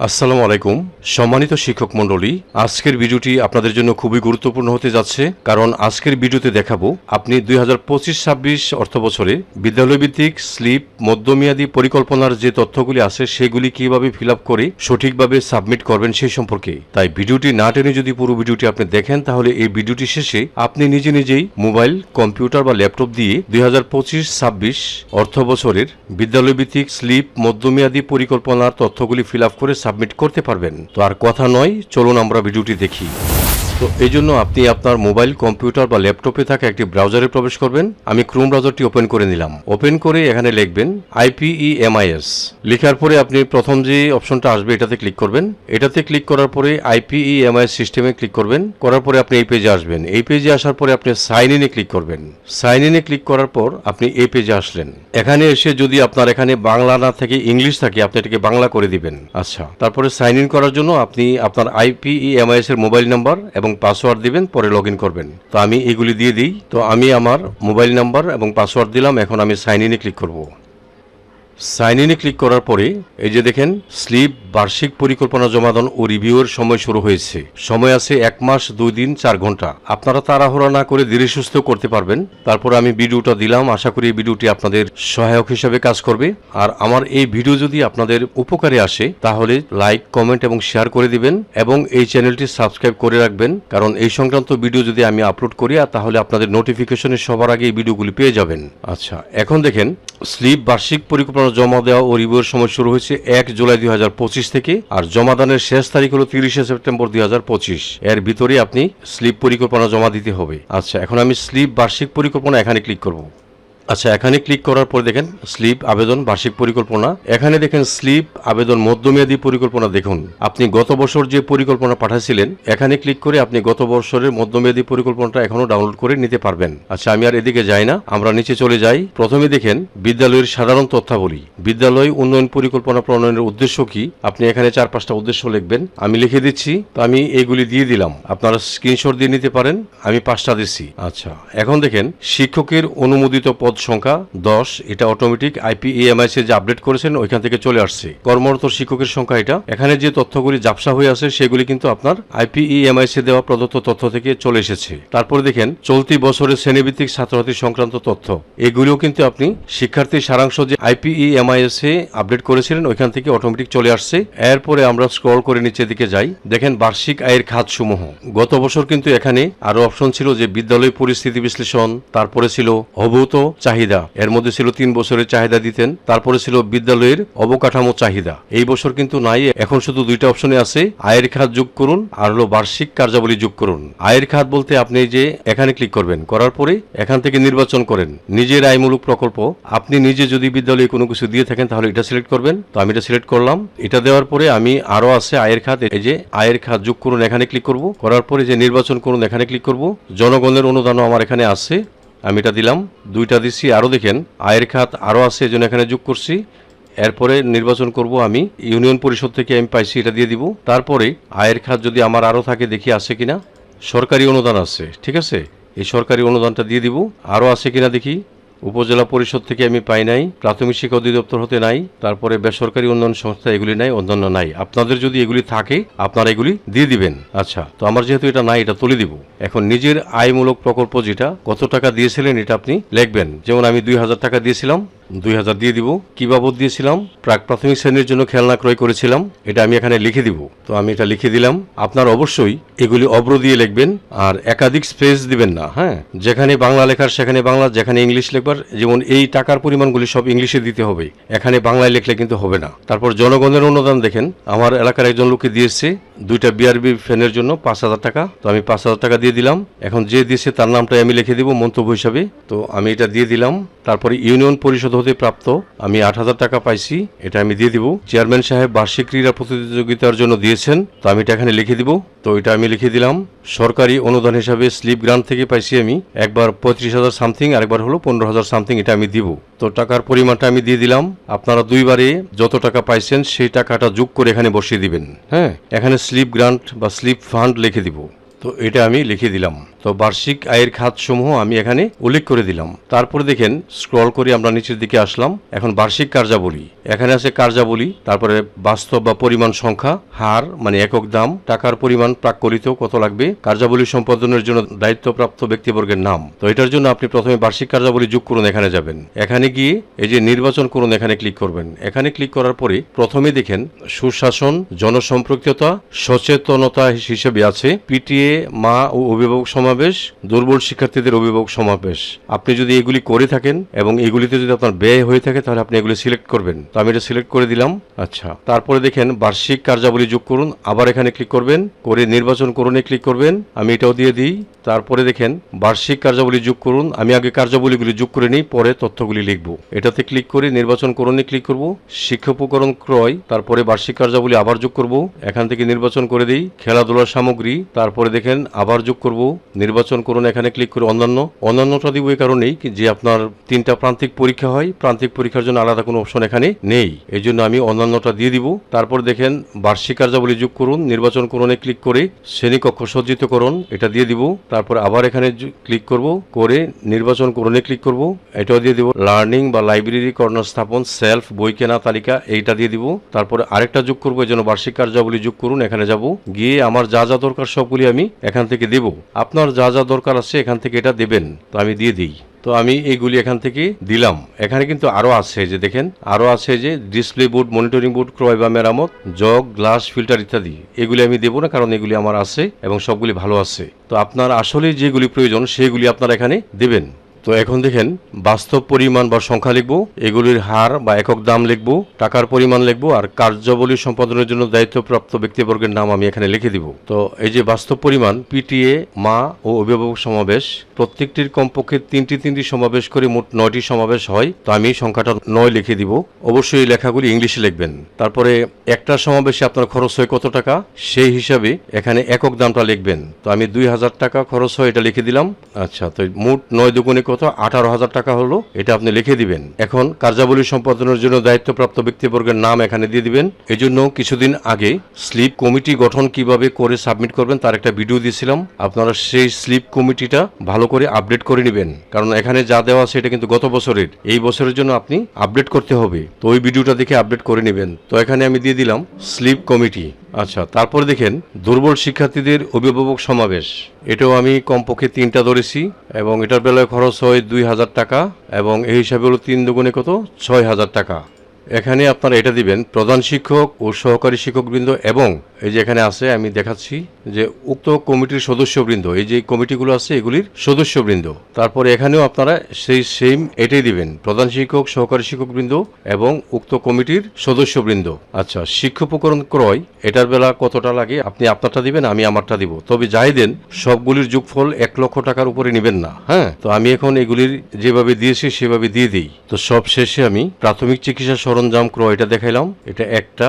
আসসালামু আলাইকুম। সম্মানিত শিক্ষক মণ্ডলী, আজকের ভিডিওটি আপনাদের জন্য খুবই গুরুত্বপূর্ণ হতে যাচ্ছে, কারণ আজকের ভিডিওতে দেখাবো আপনি দুই হাজার পঁচিশ ছাব্বিশ অর্থ বছরে বিদ্যালয় ভিত্তিক স্লিপ, মধ্যমেয়াদী পরিকল্পনার যে তথ্যগুলি আছে, সেগুলি কীভাবে ফিল করে সঠিকভাবে সাবমিট করবেন সেই সম্পর্কে। তাই ভিডিওটি না টেনে যদি পুরো ভিডিওটি আপনি দেখেন, তাহলে এই ভিডিওটি শেষে আপনি নিজে নিজেই মোবাইল, কম্পিউটার বা ল্যাপটপ দিয়ে দুই হাজার পঁচিশ ছাব্বিশ অর্থ বছরের বিদ্যালয় ভিত্তিক স্লিপ, মধ্যমেয়াদী পরিকল্পনার তথ্যগুলি ফিল করে সাবমিট করতে পারবেন। তো আর কথা নয় চলুন আমরা ভিডিওটি দেখি। তো এই জন্য আপনি আপনার মোবাইল, কম্পিউটার বা ল্যাপটপে থাকা একটি ব্রাউজারে প্রবেশ করবেন। আমি ক্রোম ব্রাউজারটি ওপেন করে নিলাম। ওপেন করে এখানে লিখবেন আইপিইএমআইএস লেখার পরে আপনি প্রথম যে অপশনটা আসবে এটাতে ক্লিক করবেন। এটাতে ক্লিক করার পরে আইপিইএমআইএস সিস্টেমে ক্লিক করবেন। করার পরে আপনি এই পেজে আসবেন। এই পেজে আসার পরে আপনি সাইন ইনে ক্লিক করবেন। সাইন ইনে ক্লিক করার পর আপনি এই পেজে আসলেন। এখানে এসে যদি আপনার এখানে বাংলা না থেকে ইংলিশ থাকে, আপনি এটাকে বাংলা করে দিবেন। আচ্ছা তারপরে সাইন ইন করার জন্য আপনি আপনার আইপিইএমআইএস এর মোবাইল নাম্বার এবং পাসওয়ার্ড দিবেন, পরে লগ করবেন। তো আমি এগুলি দিয়ে দিই। তো আমি আমার মোবাইল নাম্বার এবং পাসওয়ার্ড দিলাম, এখন আমি সাইন ইনে ক্লিক করব। সাইন ইনে ক্লিক করার পরে, এই যে দেখেন স্লিপ বার্ষিক পরিকল্পনা জমাদান ও রিভিউয়ের সময় শুরু হয়েছে। সময় আছে এক মাস, দুই দিন, চার ঘণ্টা। আপনারা তাড়াহুড়া না করে ধীরে সুস্থ করতে পারবেন। তারপর আমি ভিডিওটা দিলাম। আশা করি ভিডিওটি আপনাদের সহায়ক হিসেবে কাজ করবে। আর আমার এই ভিডিও যদি আপনাদের উপকারে আসে, তাহলে লাইক, কমেন্ট এবং শেয়ার করে দিবেন এবং এই চ্যানেলটি সাবস্ক্রাইব করে রাখবেন। কারণ এই সংক্রান্ত ভিডিও যদি আমি আপলোড করি তাহলে আপনাদের নোটিফিকেশনে সবার আগে এই ভিডিওগুলি পেয়ে যাবেন। আচ্ছা এখন দেখেন, স্লিপ বার্ষিক পরিকল্পনা জমা দেওয়া ও রিভিউয়ের সময় শুরু হয়েছে এক জুলাই দুই হাজার পঁচিশ থেকে আর জমাদানের শেষ তারিখ হলো তিরিশে সেপ্টেম্বর দুই হাজার পঁচিশ। এর ভিতরে আপনি স্লিপ পরিকল্পনা জমা দিতে হবে। আচ্ছা এখন আমি স্লিপ বার্ষিক পরিকল্পনা এখানে ক্লিক করব। আচ্ছা এখানে ক্লিক করার পর দেখেন স্লিপ আবেদন, বার্ষিক পরিকল্পনা। এখানে দেখেন স্লিপ আবেদন, মধ্যমেয়াদী পরিকল্পনা দেখুন। আপনি গত বছর যে পরিকল্পনা পাঠাইছিলেন, এখানে ক্লিক করে আপনি গত বছরের মধ্যমেয়াদী পরিকল্পনাটা এখনও ডাউনলোড করে নিতে পারবেন। আচ্ছা আমি আর এদিকে যাই না, আমরা নিচে চলে যাই। প্রথমে দেখেন, বিদ্যালয়ের সাধারণ তথ্যাবলী। বিদ্যালয় উন্নয়ন পরিকল্পনা প্রণয়নের উদ্দেশ্য কি? আপনি এখানে চার পাঁচটা উদ্দেশ্য লিখবেন। আমি লিখে দিচ্ছি, তো আমি এইগুলি দিয়ে দিলাম। আপনারা স্ক্রিনশট দিয়ে নিতে পারেন, আমি পাঁচটা দিচ্ছি। আচ্ছা এখন দেখেন, শিক্ষকের অনুমোদিত পদ সংখ্যা দশ, এটা অটোমেটিক আইপিএমআইসি যে আপডেট করেছেন, ওইখান থেকে চলে আসছে। কর্মরত শিক্ষকের সংখ্যা এটা। এখানে যে তথ্যগুলি জাপসা হয়ে আছে, সেগুলি কিন্তু আপনার আইপিইএমআইসি দেওয়া প্রদত্ত তথ্য থেকে চলে এসেছে। তারপরে দেখেন, চলতি বছরের শ্রেণীভিত্তিক ছাত্রছাত্রী সংক্রান্ত তথ্য। এগুলিও কিন্তু আপনি শিক্ষার্থীর সারাংশ যে আইপিইএমআইএস এ আপডেট করেছিলেন, ওইখান থেকে অটোমেটিক চলে আসছে। এরপরে আমরা স্ক্রল করে নিচের দিকে যাই। দেখেন, বার্ষিক আয়ের খাতসমূহ। গত বছর কিন্তু এখানে আরও অপশন ছিল যে বিদ্যালয় পরিস্থিতি বিশ্লেষণ, তারপরে ছিল অভূত চাহিদা। এর মধ্যে ছিল তিন বছরের চাহিদা দিতেন, তারপরে ছিল বিদ্যালয়ের অবকাঠামো চাহিদা। এই বছর কিন্তু নাই, এখন শুধু দুইটা অপশনে আছে, আয়ের খাত যোগ করুন আর হলো বার্ষিক কার্যাবলী যোগ করুন। আয়ের খাত বলতে আপনি যে এখানে ক্লিক করবেন, করার পরে এখান থেকে নির্বাচন করেন। নিজের আয়মূলক প্রকল্প, আপনি নিজে যদি বিদ্যালয়ে কোনো কিছু দিয়ে থাকেন তাহলে এটা সিলেক্ট করবেন। তো আমি এটা সিলেক্ট করলাম। এটা দেওয়ার পরে আমি আরও আছে আয়ের খাত, এই যে আয়ের খাত যোগ করুন এখানে ক্লিক করব। করার পরে যে নির্বাচন করুন এখানে ক্লিক করব। জনগণের অনুদানও আমার এখানে আছে। আমি এটা দিলাম, দুইটা দিচ্ছি আরও দেখেন, আয়ের খাত আরও আছে এজন্য জন্য এখানে যোগ করছি। এরপরে নির্বাচন করব আমি, ইউনিয়ন পরিষদ থেকে আমি পাইছি, এটা দিয়ে দিব। তারপরে আয়ের খাত যদি আমার আরও থাকে, দেখি আছে কিনা। সরকারি অনুদান আছে, ঠিক আছে? এই সরকারি অনুদানটা দিয়ে দিব। আরও আছে কিনা দেখি। উপজেলা পরিষদ থেকে আমি পাই নাই, প্রাথমিক শিক্ষা অধিদপ্তর হতে নাই, তারপরে বেসরকারি উন্নয়ন সংস্থা এগুলি নাই, অন্যান্য নাই। আপনাদের যদি এগুলি থাকে, আপনারা এগুলি দিয়ে দিবেন। আচ্ছা তো আমার যেহেতু এটা নাই, এটা তুলে দিব। এখন নিজের আয়মূলক প্রকল্প যেটা, কত টাকা দিয়েছিলেন এটা আপনি লিখবেন। যেমন আমি দুই হাজার টাকা দিয়েছিলাম দুই হাজার দিয়ে দিব। কি বাবদ দিয়েছিলাম? প্রাক প্রাথমিক শ্রেণির জন্য খেলনা ক্রয় করেছিলাম। এটা আমি এখানে লিখে দিব। তো আমি এটা লিখে দিলাম। আপনার অবশ্যই এগুলি অব্র দিয়ে লিখবেন আর একাধিক স্পেস দিবেন না হ্যাঁ? যেখানে বাংলা লেখার, সেখানে বাংলা, যেখানে ইংলিশ লেখবার, যেমন এই টাকার পরিমাণগুলি সব ইংলিশে দিতে হবে। এখানে বাংলায় লিখলে কিন্তু হবে না। তারপর জনগণের অনুদান দেখেন। আমার এলাকার একজন লোককে দিয়েছে দুইটা বিআরবি ফ্যানের জন্য পাঁচ হাজার টাকা। তো আমি পাঁচ হাজার টাকা দিয়ে দিলাম। এখন যে দিয়েছে তার নামটাই আমি লিখে দিব মন্তব্য হিসাবে। তো আমি এটা দিয়ে দিলাম। তারপরে ইউনিয়ন পরিষদ হতে প্রাপ্ত আমি আট হাজার টাকা পাইছি, এটা আমি দিয়ে দিব। চেয়ারম্যান সাহেব বার্ষিক ক্রীড়া প্রতিযোগিতার জন্য দিয়েছেন, তো আমি এটা এখানে লিখে দিব। তো এটা আমি লিখে দিলাম। সরকারি অনুদান হিসাবে স্লিপ গ্রান্ট থেকে পাইছি আমি একবার পঁয়ত্রিশ হাজার সামথিং, আরেকবার হলো পনেরো হাজার সামথিং, এটা আমি দিব। তো টাকার পরিমাণটা আমি দিয়ে দিলাম। আপনারা দুইবারে যত টাকা পাইছেন, সেই টাকাটা যোগ করে এখানে বসিয়ে দিবেন হ্যাঁ? এখানে স্লিপ গ্রান্ট বা স্লিপ ফান্ড লিখে দিব। তো এটা আমি লিখে দিলাম। তো বার্ষিক আয়ের খাতসমূহ আমি এখানে উল্লেখ করে দিলাম। তারপরে দেখেন স্ক্রল করে আমরা নিচের দিকে আসলাম। এখন বার্ষিক কার্যাবলী। এখানে আছে কার্যাবলী, তারপরে বাস্তব বা পরিমাণ সংখ্যা, হার মানে একক দাম, টাকার পরিমাণ প্রাক্কলিত কত লাগবে, কার্যাবলী সম্পাদনের জন্য দায়িত্বপ্রাপ্ত ব্যক্তিবর্গের নাম। তো এটার জন্য আপনি প্রথমে বার্ষিক কার্যাবলী যোগ করুন এখানে যাবেন। এখানে গিয়ে এই যে নির্বাচন করুন, এখানে ক্লিক করবেন। এখানে ক্লিক করার পরে প্রথমে দেখেন, সুশাসন, জনসম্পৃক্ততা, সচেতনতা হিসেবে আছে পিটিএ মা ও অভিভাবক সমাবেশ, দুর্বল শিক্ষার্থীদের অভিভাবক সমাবেশ। আপনি যদি এগুলি করে থাকেন এবং এগুলিতে যদি আপনার ব্যয় হয়ে থাকে, তাহলে আপনি এগুলি সিলেক্ট করবেন। তো আমি এটা সিলেক্ট করে দিলাম। আচ্ছা। তারপরে দেখেন, বার্ষিক কার্যাবলী যোগ করুন। আবার এখানে ক্লিক করবেন। করে নির্বাচন করুন ক্লিক করবেন। আমি এটাও দিয়ে দিই। তারপরে দেখেন, বার্ষিক কার্যাবলী যোগ করুন। আমি আগে কার্যাবলীগুলি যোগ করে নিই, পরে তথ্যগুলি লিখব। এটাতে ক্লিক করে নির্বাচন করণে ক্লিক করব। শিক্ষা উপকরণ ক্রয়, তারপরে বার্ষিক কার্যাবলী আবার যোগ করব। এখান থেকে নির্বাচন করে দিই। খেলাধুলার সামগ্রী, তারপরে দেখেন, আবার যোগ করব, নির্বাচন করুন, এখানে ক্লিক করে অন্যান্য, অন্যান্যটা দিব এই কারণেই যে আপনার তিনটা প্রান্তিক পরীক্ষা হয়, প্রান্তিক পরীক্ষার জন্য আলাদা কোনো অপশন এখানে নেই। এই জন্য আমি অন্যান্যটা দিয়ে দিব। তারপর দেখেন, বার্ষিক কার্যাবলী যোগ করুন, নির্বাচন করণে ক্লিক করে শ্রেণীকক্ষ সজ্জিতকরণ এটা দিয়ে দিব। তারপর আবার এখানে ক্লিক করব, করে নির্বাচন করণে ক্লিক করব, এটাও দিয়ে দিব। লার্নিং বা লাইব্রেরি কর্নার স্থাপন সেলফ বই কেনা তালিকা, এইটা দিয়ে দিব। তারপরে আরেকটা যোগ করব, এই জন্য বার্ষিক কার্যাবলী যোগ করুন, এখানে যাব। গিয়ে আমার যা যা দরকার সবগুলি আমি এখান থেকে দেব। আপনার যা যা দরকার আছে এখান থেকে এটা দেবেন, তো আমি দিয়ে দিই। তো আমি এইগুলি এখান থেকে দিলাম। এখানে কিন্তু আরও আছে যে দেখেন আরও আছে যে ডিসপ্লে বোর্ড, মনিটরিং বোর্ড, ক্রয় বা মেরামত, জগ, গ্লাস, ফিল্টার ইত্যাদি। এগুলি আমি দেবো না, কারণ এগুলি আমার আছে এবং সবগুলি ভালো আছে। তো আপনার আসলে যেগুলি প্রয়োজন, সেগুলি আপনারা এখানে দেবেন। তো এখন দেখেন, বাস্তব পরিমাণ বা সংখ্যা লিখব, এগুলির হার বা একক দাম লিখব, টাকার পরিমাণ লিখব, আর কার্যাবলী সম্পাদনের জন্য দায়িত্বপ্রাপ্ত ব্যক্তিবর্গের নাম আমি এখানে লিখে দিব। তো এই যে বাস্তব পরিমাণ, পিটিএ, মা ও অভিভাবক সমাবেশ, প্রত্যেকটির কমপক্ষে তিনটি তিনটি সমাবেশ করে মোট নয়টি সমাবেশ হয়, তো আমি সংখ্যাটা নয় লিখে দিব। অবশ্যই এই লেখাগুলি ইংলিশে লিখবেন। তারপরে একটা সমাবেশে আপনার খরচ হয় কত টাকা? সেই হিসাবে এখানে একক দামটা লিখবেন। তো আমি দুই হাজার টাকা খরচ হয়, এটা লিখে দিলাম। আচ্ছা তো মোট নয় দুগুণে কত? আঠারো হাজার টাকা হলো, এটা আপনি লিখে দিবেন। এখন কার্যাবলী সম্পাদনের জন্য দায়িত্বপ্রাপ্ত ব্যক্তিবর্গের নাম এখানে দিয়ে দিবেন। এই জন্য কিছুদিন আগে স্লিপ কমিটি গঠন কীভাবে করে সাবমিট করবেন তার একটা ভিডিও দিয়েছিলাম। আপনারা সেই স্লিপ কমিটিটা ভালো করে আপডেট করে নেবেন। কারণ এখানে যা দেওয়া এটা কিন্তু গত বছরের। এই বছরের জন্য আপনি আপডেট করতে হবে। তো ওই ভিডিওটা দেখে আপডেট করে নেবেন। তো এখানে আমি দিয়ে দিলাম স্লিপ কমিটি। আচ্ছা তারপরে দেখেন, দুর্বল শিক্ষার্থীদের অভিভাবক সমাবেশ। এটাও আমি কমপক্ষে তিনটা ধরেছি, এবং এটার বেলায় খরচ হয় দুই হাজার টাকা, এবং এই হিসাবে হলো তিন দুগুণে কত? ছয় হাজার টাকা। এখানে আপনারা এটা দিবেন, প্রধান শিক্ষক ও সহকারী শিক্ষকবৃন্দ, এবং এই যে এখানে আছে, আমি দেখাচ্ছি যে উক্ত কমিটির সদস্যবৃন্দ, এই যে কমিটিগুলো আছে এগুলির সদস্যবৃন্দ, তারপরে এখানেও আপনারা সেই সেম এটাই দিবেন, প্রধান শিক্ষক, সহকারী শিক্ষকবৃন্দ এবং উক্ত কমিটির সদস্যবৃন্দ। আচ্ছা শিক্ষোপকরণ ক্রয়, এটার বেলা কতটা লাগে? আপনি আপনারটা দিবেন, আমি আমারটা দিব। তবে যাই দেন, সবগুলির যোগফল এক লক্ষ টাকার উপরে নেবেন না হ্যাঁ? তো আমি এখন এগুলির যেভাবে দিয়েছি, সেভাবে দিয়ে দিই। তো সব শেষে আমি প্রাথমিক চিকিৎসা সরঞ্জাম ক্রয় এটা দেখাইলাম, এটা একটা।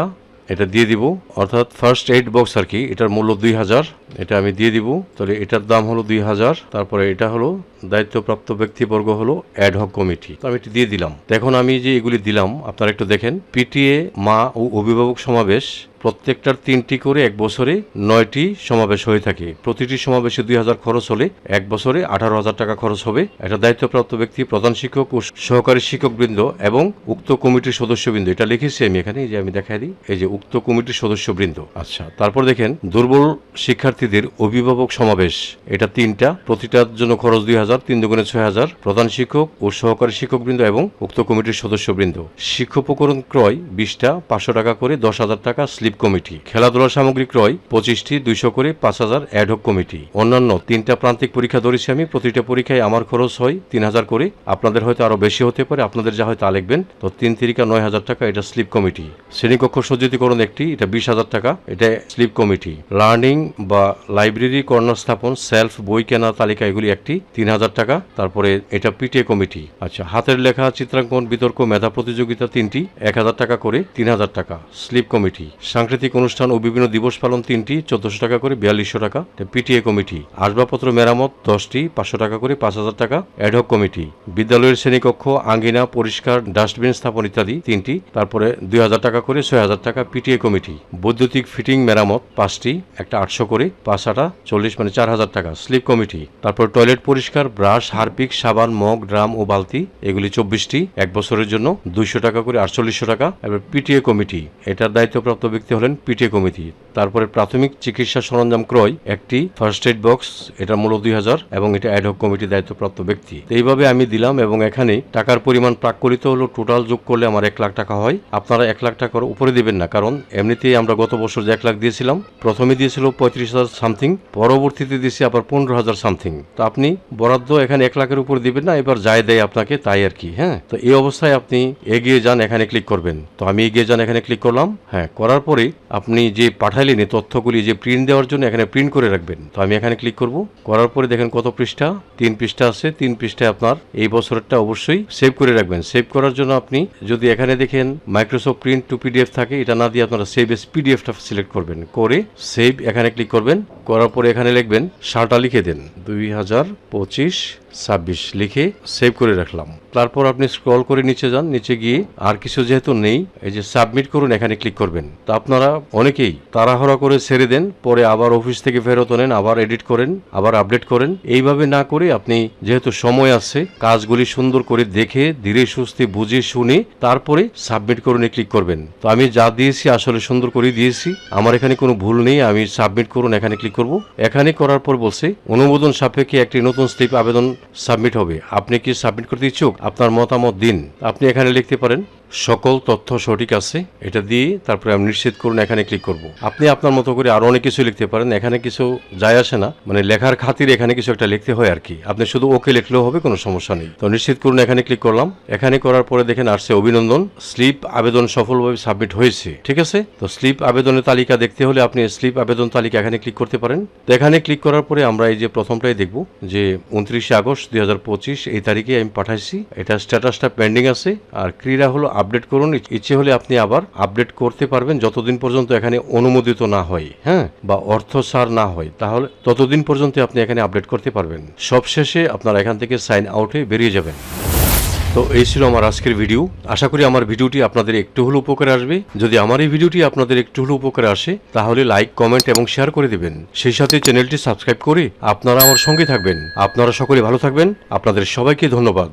এটা দিয়ে দিব। অর্থাৎ ফার্স্ট এইড বক্স আর কি, এটার মূল্য দুই হাজার। এটা আমি দিয়ে দিব। তাহলে এটার দাম হলো দুই হাজার। তারপরে এটা হলো দায়িত্বপ্রাপ্ত ব্যক্তিবর্গ হলো অ্যাডহক কমিটি তো আমি এটি দিয়ে দিলাম। এখন আমি যে এগুলি দিলাম, আপনারা একটু দেখেন। পিটিএ, মা ও অভিভাবক সমাবেশ প্রত্যেকটার তিনটি করে এক বছরে নয়টি সমাবেশ হয়ে থাকে। প্রতিটি সমাবেশে দুই হাজার খরচ হলে এক বছরে আঠারো হাজার টাকা খরচ হবে। এটা দায়িত্বপ্রাপ্ত ব্যক্তি, প্রধান শিক্ষক ও সহকারী শিক্ষকবৃন্দ এবং উক্ত কমিটির সদস্যবৃন্দ। এটা লিখেছি আমি এখানে যে আমি দেখাই দিই। এই যে উক্ত কমিটির সদস্যবৃন্দ। আচ্ছা তারপর দেখেন, দুর্বল শিক্ষার্থীদের অভিভাবক সমাবেশ। এটা তিনটা, প্রতিটার জন্য খরচ দুই হাজার, তিন দুগুণে ছয় হাজার। প্রধান শিক্ষক ও সহকারী শিক্ষকবৃন্দ এবং উক্ত কমিটির সদস্যবৃন্দ। শিক্ষোপকরণ ক্রয় বিশটা পাঁচশো টাকা করে দশ হাজার টাকা, স্লিপ কমিটি খেলাধুলার সামগ্রী ক্রয় পঁচিশটি, দুইশো করে পাঁচ হাজার অ্যাডহক কমিটি অন্যান্য তিনটা প্রান্তিক পরীক্ষা ধরেছি আমি। প্রতিটা পরীক্ষায় আমার খরচ হয় তিন হাজার করে। আপনাদের হয়তো আরও বেশি হতে পারে। আপনাদের যা হয় তা লিখবেন। তো তিন তিরিকা নয় হাজার টাকা, এটা স্লিপ কমিটি শ্রেণীকক্ষ সজ্জিতকরণ একটি, এটা বিশ হাজার টাকা, এটা স্লিপ কমিটি লার্নিং বা লাইব্রেরি কর্নার স্থাপন সেলফ বই কেনা তালিকা, এগুলি একটি, তিন হাজার টাকা। তারপরে এটা পিটিএ কমিটি আচ্ছা হাতের লেখা, চিত্রাঙ্কন, বিতর্ক, মেধা প্রতিযোগিতা তিনটি, এক হাজার টাকা করে তিন হাজার টাকা। স্লিপ কমিটি সাংস্কৃতিক অনুষ্ঠান ও বিভিন্ন দিবস পালন তিনটি, চোদ্দশো টাকা করে বিয়াল্লিশশো টাকা। পিটিএ কমিটি, আসবাবপত্র মেরামত দশটি, পাঁচশো টাকা করে পাঁচ হাজার টাকা। অ্যাডহক কমিটি, বিদ্যালয়ের শ্রেণীকক্ষ, আঙ্গিনা, পরিষ্কার, ডাস্টবিন স্থাপন ইত্যাদি তিনটি। তারপরে দুই হাজার টাকা করে ছয় হাজার টাকা পিটিএ কমিটি। বৈদ্যুতিক ফিটিং মেরামত পাঁচটি, একটা আটশো করে পাঁচ আটা চল্লিশ মানে চার হাজার টাকা। স্লিপ কমিটি, তারপর টয়লেট পরিষ্কার, ব্রাশ, হারপিক, সাবান, মগ, ড্রাম ও বালতি, এগুলি চব্বিশটি। এক বছরের জন্য দুইশো টাকা করে আটচল্লিশশো টাকা। এবার পিটিএ কমিটি, এটার দায়িত্বপ্রাপ্ত ব্যক্তি হলেন পিটিএ কমিটি তারপরে প্রাথমিক চিকিৎসা সরঞ্জাম ক্রয়, একটি ফার্স্ট এড বক্স এটা মূল্য দুই হাজার, এবং এটা অ্যাডহক কমিটির দায়িত্বপ্রাপ্ত ব্যক্তি। এইভাবে আমি দিলাম এবং এখানে টাকার পরিমাণ প্রাক্কলিত হলো টোটাল যোগ করলে আমার এক লাখ টাকা হয়। আপনারা এক লাখ টাকার উপরে দিবেন না, কারণ এমনিতেই আমরা গত বছর যে এক লাখ দিয়েছিলাম, প্রথমে দিয়েছিল পঁয়ত্রিশ হাজার সামথিং পরবর্তীতে দিয়েছি আবার পনেরো হাজার সামথিং তো আপনি বরাদ্দ এখানে এক লাখের উপর দিবেন না, এবার যায় দেয় আপনাকে, তাই আর কি হ্যাঁ? তো এই অবস্থায় আপনি এগিয়ে যান, এখানে ক্লিক করবেন। তো আমি এগিয়ে যান, এখানে ক্লিক করলাম হ্যাঁ করার পরে আপনি যে পাঠাইলেন এই তথ্যগুলি যে প্রিন্ট দেওয়ার জন্য এখানে প্রিন্ট করে রাখবেন, তো আমি এখানে ক্লিক করব। করার পরে দেখেন কত পৃষ্ঠা, তিন পৃষ্ঠা আছে, তিন পৃষ্ঠায় আপনার এই বছরেরটা অবশ্যই সেভ করে রাখবেন। সেভ করার জন্য আপনি যদি এখানে দেখেন মাইক্রোসফট প্রিন্ট টু পিডিএফ থাকে, এটা না দিয়ে আপনারা সেভ এস পিডিএফটা সিলেক্ট করবেন। করে সেভ এখানে ক্লিক করবেন। করার পরে এখানে লিখবেন সালটা লিখে দেন। দুই হাজার পঁচিশ ছাব্বিশ লিখে সেভ করে রাখলাম। তারপর আপনি স্ক্রল করে নিচে যান। নিচে গিয়ে আর কিছু যেহেতু নেই, এই যে সাবমিট করুন, এখানে ক্লিক করবেন। তা আপনারা অনেকেই তাড়াহড়া করে ছেড়ে দেন, পরে আবার অফিস থেকে ফেরত নেন আবার এডিট করেন, আবার আপডেট করেন। এইভাবে না করে আপনি যেহেতু সময় আছে, কাজগুলি সুন্দর করে দেখে, ধীরে সুস্থে বুঝে শুনে তারপরে সাবমিট করুন ক্লিক করবেন। তো আমি যা দিয়েছি আসলে সুন্দর করে দিয়েছি। আমার এখানে কোনো ভুল নেই, আমি সাবমিট করুন, এখানে ক্লিক করব। এখানে করার পর বলছে, অনুমোদন সাপেক্ষে একটি নতুন স্লিপ আবেদন সাবমিট হবে। আপনি কি সাবমিট করতে ইচ্ছুক? আপনার মতামত দিন। আপনি এখানে লিখতে পারেন। সকল তথ্য সঠিক আছে, এটা দিয়ে তারপরে আমি নিশ্চিত করুন এখানে ক্লিক করব। আপনি আপনার মতো করে আরও অনেক কিছু লিখতে পারেন, এখানে কিছু যায় আসে না। মানে লেখার খাতির এখানে কিছু একটা লিখতে হয় আর কি। আপনি শুধু ওকে লিখলেও হবে, কোনো সমস্যা নেই। তো নিশ্চিত করুন এখানে ক্লিক করলাম। এখানে করার পরে দেখেন আসছে অভিনন্দন। স্লিপ আবেদন সফলভাবে সাবমিট হয়েছে, ঠিক আছে? তো স্লিপ আবেদনের তালিকা দেখতে হলে আপনি স্লিপ আবেদন তালিকা এখানে ক্লিক করতে পারেন। তো এখানে ক্লিক করার পরে আমরা এই যে প্রথমটাই দেখব যে উনত্রিশে আগস্ট দুই হাজার পঁচিশ এই তারিখে আমি পাঠাইছি। এটা স্ট্যাটাসটা পেন্ডিং আছে। আর ক্রীড়া হলো আপডেট করুন। ইচ্ছে হলে আপনি আবার আপডেট করতে পারবেন যতদিন পর্যন্ত এখানে অনুমোদিত না হয় হ্যাঁ? বা অর্থ সার না হয়, তাহলে ততদিন পর্যন্ত আপনি এখানে আপডেট করতে পারবেন। সবশেষে আপনারা এখান থেকে সাইন আউটে বেরিয়ে যাবেন। তো এই ছিল আমার আজকের ভিডিও। আশা করি আমার ভিডিওটি আপনাদের একটু হলেও উপকারে আসবে। যদি আমার এই ভিডিওটি আপনাদের একটু হলেও উপকারে আসে, তাহলে লাইক, কমেন্ট এবং শেয়ার করে দিবেন। সেই সাথে চ্যানেলটি সাবস্ক্রাইব করে আপনারা আমার সঙ্গে থাকবেন। আপনারা সকলে ভালো থাকবেন। আপনাদের সবাইকে ধন্যবাদ।